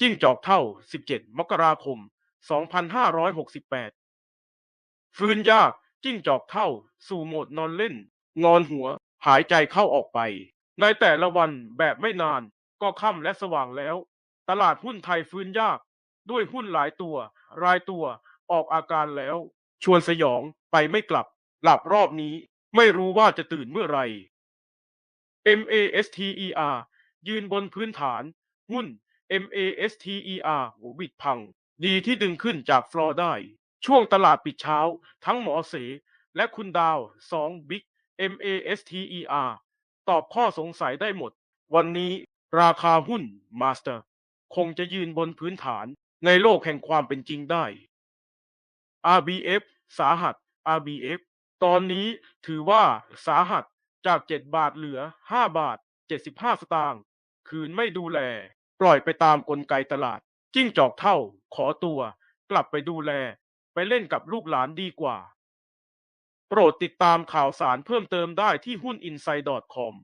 จิ้งจอกเท่า 17 มกราคม 2568 ฟื้นยาก จิ้งจอกเท่า สู่โหมดนอนเล่น งอนหัว หายใจเข้าออกไป ในแต่ละวันแบบไม่นานก็ค่ำและสว่างแล้ว ตลาดหุ้นไทยฟื้นยาก ด้วยหุ้นหลายตัว รายตัว ออกอาการแล้ว ชวนสยอง ไปไม่กลับ หลับรอบนี้ ไม่รู้ว่าจะตื่นเมื่อไหร่ MASTER ยืนบนพื้นฐาน หุ้น MASTER หัวบิดพัง ดีที่ดึงขึ้นจากฟลอร์ได้ ช่วงตลาดปิดเช้า ทั้งหมอเส และคุณดาวสองบิ๊ก MASTER ตอบข้อสงสัยได้หมด วันนี้ราคาหุ้นมาสเตอร์คงจะยืนบนพื้นฐานในโลกแห่งความเป็นจริงได้ RBF สาหัส RBF ตอนนี้ถือว่าสาหัสจาก 7 บาทเหลือ 5 บาท 75 สตางค์ คืนไม่ดูแล ปล่อยไปตามกลไกตลาด จิ้งจอกเท่า ขอตัว กลับไปดูแล ไปเล่นกับลูกหลานดีกว่า โปรดติดตามข่าวสารเพิ่มเติมได้ที่หุ้น inside com